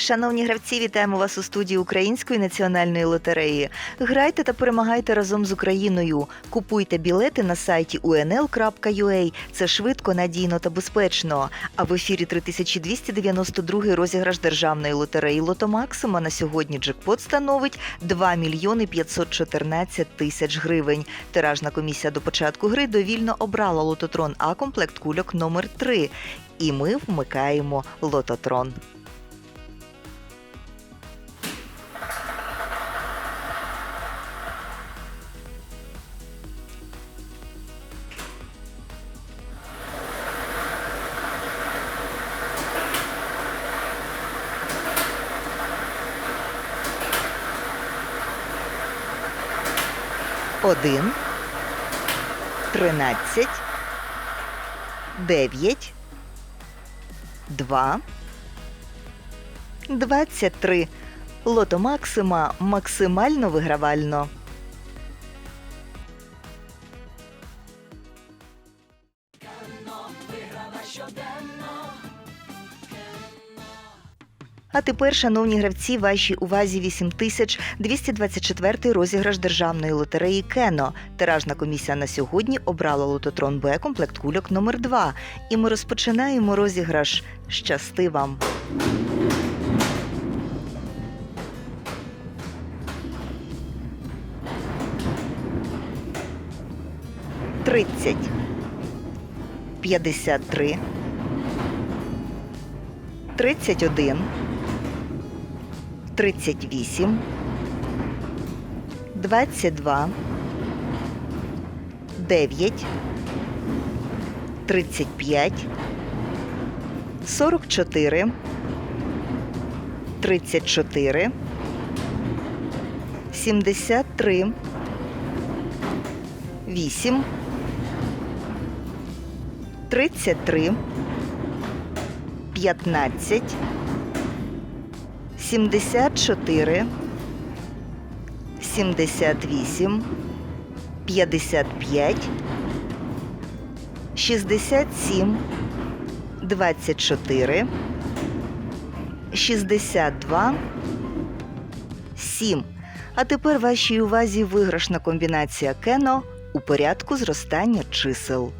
Шановні гравці, вітаємо вас у студії Української національної лотереї. Грайте та перемагайте разом з Україною. Купуйте білети на сайті unl.ua. Це швидко, надійно та безпечно. А в ефірі 3292 розіграш державної лотереї Лото Максима на сьогодні джекпот становить 2 мільйони 514 тисяч гривень. Тиражна комісія до початку гри довільно обрала лототрон А комплект кульок номер 3 І ми вмикаємо лототрон. Один, тринадцять, дев'ять, два, двадцять три. Лото Максима максимально вигравально. А тепер, шановні гравці, вашій увазі 8224 розіграш державної лотереї Кено. Тиражна комісія на сьогодні обрала лототрон Б комплект кульок номер 2 І ми розпочинаємо розіграш. Щасти вам! Тридцять. П'ятдесят три. Тридцять один. 38, 22, 9, 35, 44, 34, 73, 8, 33, 15, 74, 78, 55, 67, 24, 62, 7. А тепер вашій увазі виграшна комбінація Кено у порядку зростання чисел.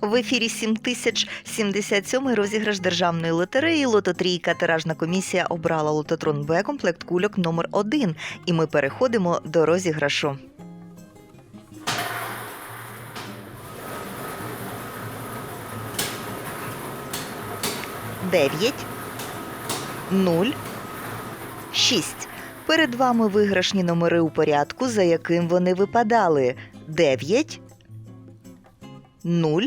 В ефірі 7077 розіграш державної лотереї Лототрійка. Тиражна комісія обрала лототрон Б комплект кульок номер 1 І ми переходимо до розіграшу. Дев'ять, нуль, шість. Перед вами виграшні номери у порядку, за яким вони випадали. Дев'ять, нуль,